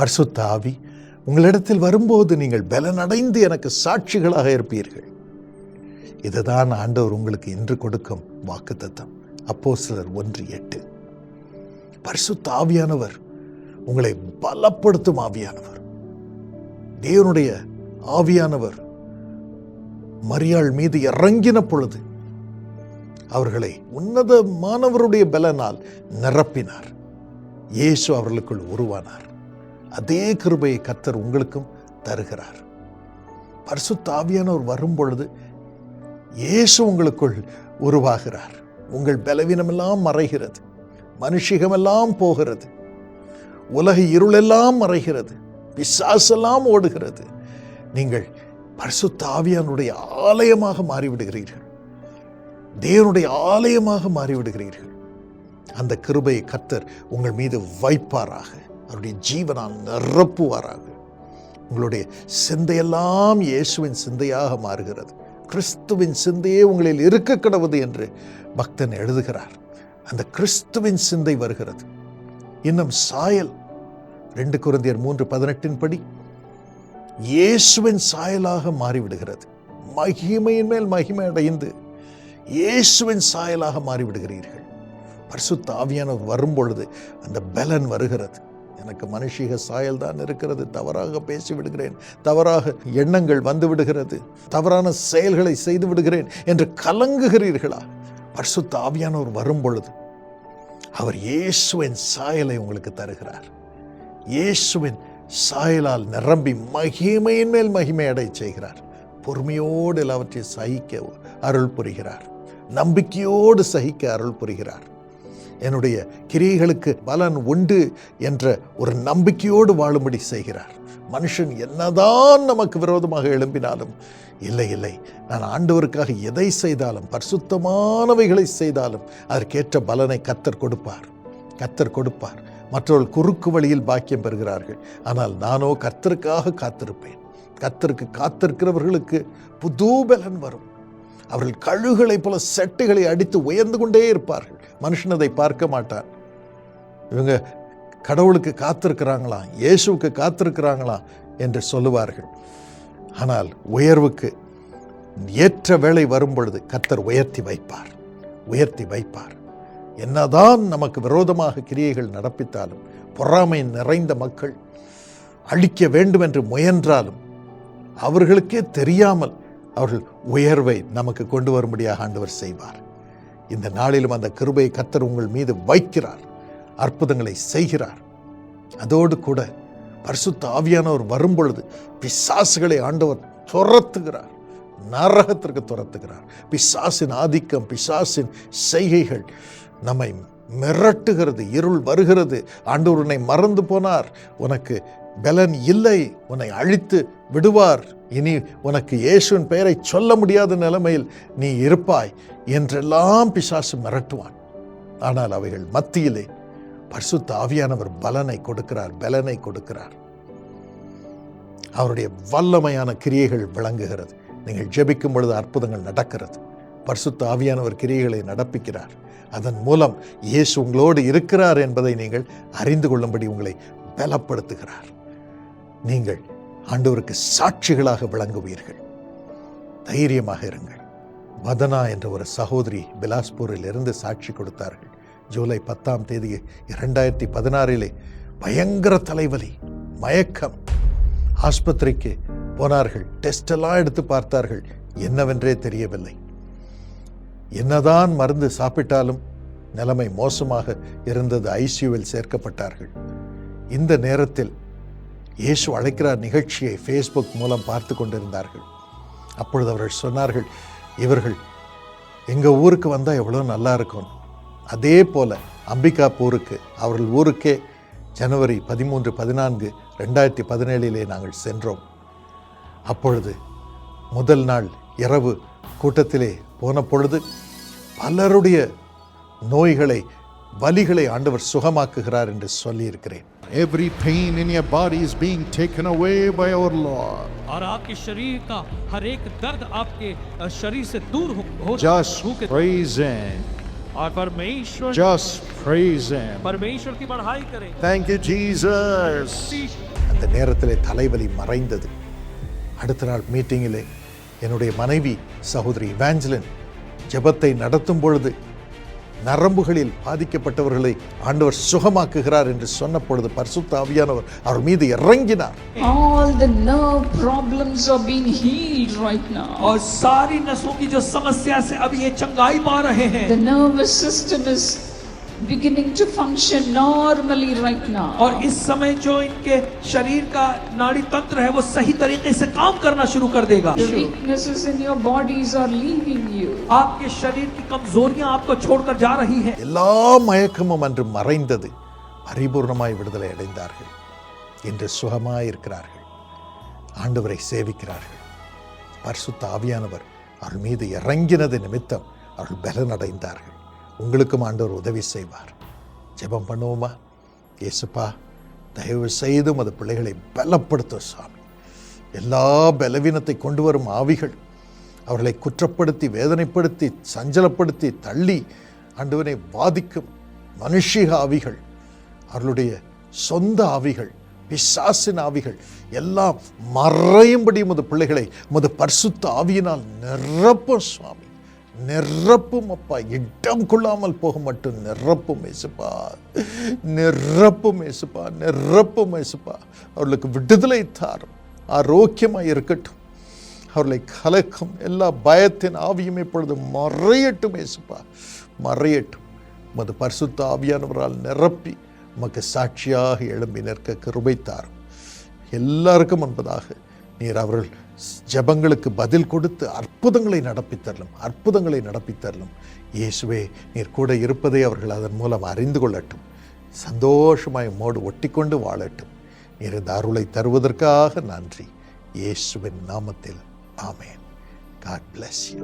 பரிசுத்த ஆவி உங்களிடத்தில் வரும்போது நீங்கள் பலனடைந்து எனக்கு சாட்சிகளாக இருப்பீர்கள். இதுதான் ஆண்டவர் உங்களுக்கு இன்று கொடுக்கும் வாக்குத்தத்தம். அப்போ சிலர் ஒன்று எட்டு. பரிசுத்த ஆவியானவர் உங்களை பலப்படுத்தும் ஆவியானவர். தேவனுடைய ஆவியானவர் மரியாள் மீது இறங்கின பொழுது அவர்களை உன்னதமானவருடைய பலனால் நிரப்பினார். இயேசு அவர்களுக்குள் உருவானார். அதே கிருபையை கத்தர் உங்களுக்கும் தருகிறார். பரிசுத்த ஆவியானவர் வரும் பொழுது இயேசு உங்களுக்குள் உருவாகிறார். உங்கள் பலவீனமெல்லாம் மறைகிறது. மனுஷிகமெல்லாம் போகிறது. உலக இருளெல்லாம் மறைகிறது. பிசாசெல்லாம் ஓடுகிறது. நீங்கள் பரிசுத்த தாவியானுடைய ஆலயமாக மாறிவிடுகிறீர்கள். தேவனுடைய ஆலயமாக மாறிவிடுகிறீர்கள். அந்த கிருபையை கத்தர் உங்கள் மீது வைப்பாராக. அவருடைய ஜீவனால் நிரப்புவாராக. உங்களுடைய சிந்தையெல்லாம் இயேசுவின் சிந்தையாக மாறுகிறது. கிறிஸ்துவின் சிந்தையே உங்களில் இருக்க கிடவது என்று பக்தன் எழுதுகிறார். அந்த கிறிஸ்துவின் சிந்தை வருகிறது. இன்னும் சாயல் ரெண்டு குருந்தியர் மூன்று பதினெட்டின் படி இயேசுவின் சாயலாக மாறிவிடுகிறது. மகிமையின் மேல் மகிமை அடைந்து இயேசுவின் சாயலாக மாறிவிடுகிறீர்கள். பரிசுத்த ஆவியானவர் வரும் பொழுது அந்த பலன் வருகிறது. எனக்கு மனுஷிக சாயல் தான் இருக்கிறது. தவறாக பேசி விடுகிறேன் தவறாக எண்ணங்கள் வந்து விடுகிறது தவறான செயல்களை செய்து விடுகிறேன் என்று கலங்குகிறீர்களா? பரிசுத்த ஆவியானவர் வரும் பொழுது அவர் இயேசுவின் சாயலை உங்களுக்கு தருகிறார். இயேசுவின் சாயலால் நிரம்பி மகிமையின் மேல் மகிமை அடை செய்கிறார். பொறுமையோடு எல்லாவற்றை சகிக்க அருள் புரிகிறார். நம்பிக்கையோடு சகிக்க அருள் புரிகிறார். என்னுடைய கிரியைகளுக்கு பலன் உண்டு என்ற ஒரு நம்பிக்கையோடு வாழும்படி செய்கிறார். மனுஷன் என்னதான் நமக்கு விரோதமாக எழும்பினாலும் இல்லை இல்லை நான் ஆண்டவருக்காக எதை செய்தாலும் பரிசுத்தமானவைகளை செய்தாலும் அதற்கேற்ற பலனை கத்தர் கொடுப்பார். கத்தர் கொடுப்பார். மற்றவர்கள் குறுக்கு வழியில் பாக்கியம் பெறுகிறார்கள். ஆனால் நானோ கர்த்தருக்காக காத்திருப்பேன். கத்தருக்கு காத்திருக்கிறவர்களுக்கு புது பலன் வரும். அவர்கள் கழுகுகளைப் போல செட்டுகளை அடித்து உயர்ந்து கொண்டே இருப்பார்கள். மனுஷன் அதை பார்க்க மாட்டான் இவங்க கடவுளுக்கு காத்திருக்கிறாங்களாம் இயேசுவுக்கு காத்திருக்கிறாங்களாம் என்று சொல்லுவார்கள். ஆனால் உயர்வுக்கு ஏற்ற வேலை வரும் பொழுது கத்தர் உயர்த்தி வைப்பார். உயர்த்தி வைப்பார். என்னதான் நமக்கு விரோதமாக கிரியைகள் நடப்பித்தாலும் பொறாமை நிறைந்த மக்கள் அழிக்க வேண்டும் என்று முயன்றாலும் அவர்களுக்கே தெரியாமல் அவர்கள் உயர்வை நமக்கு கொண்டு வரும்படியாக ஆண்டவர் செய்வார். இந்த நாளிலும் அந்த கிருபையை கத்தர் உங்கள் மீது வைக்கிறார் அற்புதங்களை செய்கிறார். அதோடு கூட பரிசுத்த ஆவியானவர் வரும்பொழுது பிசாசுகளை ஆண்டவர் துரத்துகிறார் நரகத்திற்கு துரத்துகிறார். பிசாசின் ஆதிக்கம் பிசாசின் செய்கைகள் நம்மை மிரட்டுகிறது இருள் வருகிறது. ஆண்டவர் உன்னை மறந்து போனார் உனக்கு பலன் இல்லை உன்னை அழித்து விடுவார். இனி உனக்கு இயேசுவின் பெயரை சொல்ல முடியாத நிலைமையில் நீ இருப்பாய். என்றெல்லாம் பிசாசு மிரட்டுவான். ஆனால் அவைகள் மத்தியிலே பரிசுத்த ஆவியானவர் பலனை கொடுக்கிறார் பலனை கொடுக்கிறார். அவருடைய வல்லமையான கிரியைகள் விளங்குகிறது. நீங்கள் ஜெபிக்கும் பொழுது அற்புதங்கள் நடக்கிறது. பரிசுத்த ஆவியானவர் கிரியைகளை நடப்பிக்கிறார். அதன் மூலம் இயேசு உங்களோடு இருக்கிறார் என்பதை நீங்கள் அறிந்து கொள்ளும்படி உங்களை பலப்படுத்துகிறார். நீங்கள் ஆண்டவருக்கு சாட்சிகளாக விளங்குவீர்கள். தைரியமாக இருங்கள். மதனா என்ற ஒரு சகோதரி பிலாஸ்பூரில் இருந்து சாட்சி கொடுத்தார்கள். ஜூலை பத்தாம் தேதி இரண்டாயிரத்தி பதினாறிலே பயங்கர தலைவலி மயக்கம். ஆஸ்பத்திரிக்கு போனார்கள். டெஸ்ட் எல்லாம் எடுத்து பார்த்தார்கள். என்னவென்றே தெரியவில்லை. என்னதான் மருந்து சாப்பிட்டாலும் நிலைமை மோசமாக இருந்தது. ஐசியூவில் சேர்க்கப்பட்டார்கள். இந்த நேரத்தில் இயேசு அழைக்கிறார் நிகழ்ச்சியை ஃபேஸ்புக் மூலம் பார்த்து கொண்டிருந்தார்கள். அப்பொழுது அவர்கள் சொன்னார்கள் இவர்கள் எங்கள் ஊருக்கு வந்தால் எவ்வளோ நல்லா இருக்கும். அதே போல அம்பிகாப்பூருக்கு அவர்கள் ஊருக்கே ஜனவரி பதிமூன்று பதினான்கு ரெண்டாயிரத்தி பதினேழிலே நாங்கள் சென்றோம். அப்பொழுது முதல் நாள் இரவு கூட்டத்திலே போன பொழுது பலருடைய நோய்களை வலிகளை ஆண்டவர் சுகமாக்குகிறார் என்று சொல்லியிருக்கிறேன் Every pain in your body is being taken away by our Lord. और आपके शरीर का हर एक दर्द आपके अ, शरीर से दूर हो, हो Just होके- praise Him. और परमेश्वर Just praise Him. परमेश्वर की बढ़ाई करें Thank you, Jesus. அந்த நேரத்திலே தலைவலி மறைந்தது அடுத்த நாள் மீட்டிங்கிலே என்னுடைய மனைவி சகோதரி இவாஞ்சலின் ஜெபத்தை நடத்தும் பொழுது நரம்புகளில் பாதிக்கப்பட்டவர்களை ஆண்டவர் சுகமாக்குகிறார் என்று சொன்ன பொழுது பரிசுத்த ஆவியானவர் அவர் மீது இறங்கினார் All the nerve problems are being healed right now. और सारी नसों की जो समस्या से अब ये चंगाई पा रहे हैं The nervous system is beginning to function normally right now. और इस समय जो इनके शरीर का नाड़ी तंत्र है वो सही तरीके से काम करना शुरू कर देगा The weaknesses in your bodies are leaving you. आपके शरीर की कमजोरियां आपको छोड़कर जा रही हैं எல்லா மயக்கமும் அன்று மறைந்தது பரிபூர்ணமாய் விடுதலை அடைந்தார்கள் இன்று சுகமாய் இருக்கிறார்கள் ஆண்டவரை சேவிக்கிறார்கள் பரிசுத்த ஆவியானவர் அவர்கள் மீது இறங்கினது நிமித்தம் அவர்கள் பலனடைந்தார்கள் உங்களுக்கும் ஆண்டவர் உதவி செய்வார். ஜெபம் பண்ணுவோமா? இயேசுப்பா தயவு செய்து அது பிள்ளைகளை பலப்படுத்தும் சுவாமி எல்லா பலவீனத்தை கொண்டு வரும் ஆவிகள் அவர்களை குற்றப்படுத்தி வேதனைப்படுத்தி சஞ்சலப்படுத்தி தள்ளி ஆண்டவனை பாதிக்கும் மனுஷிக ஆவிகள் அவர்களுடைய சொந்த ஆவிகள் பிசாசின் ஆவிகள் எல்லாம் மறையும்படி உமது பிள்ளைகளை உமது பரிசுத்த ஆவியினால் நிரப்பும் சுவாமி நிரப்பும் அப்பா. இடம் கொள்ளாமல் போக மட்டும். நிரப்பும் ஏசுப்பா. நிரப்பும் ஏசுப்பா. நிரப்பும் ஏசுப்பா. அவர்களுக்கு விடுதலை தாரும். ஆரோக்கியமாக இருக்கட்டும். அவர்களை கலக்கும். எல்லா பயத்தின் ஆவியும் இப்பொழுது மறையட்டும் ஏசுப்பா. மறையட்டும். மது பரிசுத்த ஆவியானவரால் நிரப்பி உமக்கு சாட்சியாக எழும்பி நிற்க கிருபை தாரும். எல்லாருக்கும் என்பதாக நீர் அவர்கள் ஜெபங்களுக்கு பதில் கொடுத்து அற்புதங்களை நடப்பித்தரலும் அற்புதங்களை நடப்பித்தரலும். இயேசுவே நீர் கூட இருப்பதை அவர்கள் அதன் மூலம் அறிந்து கொள்ளட்டும். சந்தோஷமாய் மோடு ஒட்டிக்கொண்டு வாழட்டும். நீர் இந்த அருளை தருவதற்காக நன்றி. இயேசுவின் நாமத்தில் ஆமேன். God bless you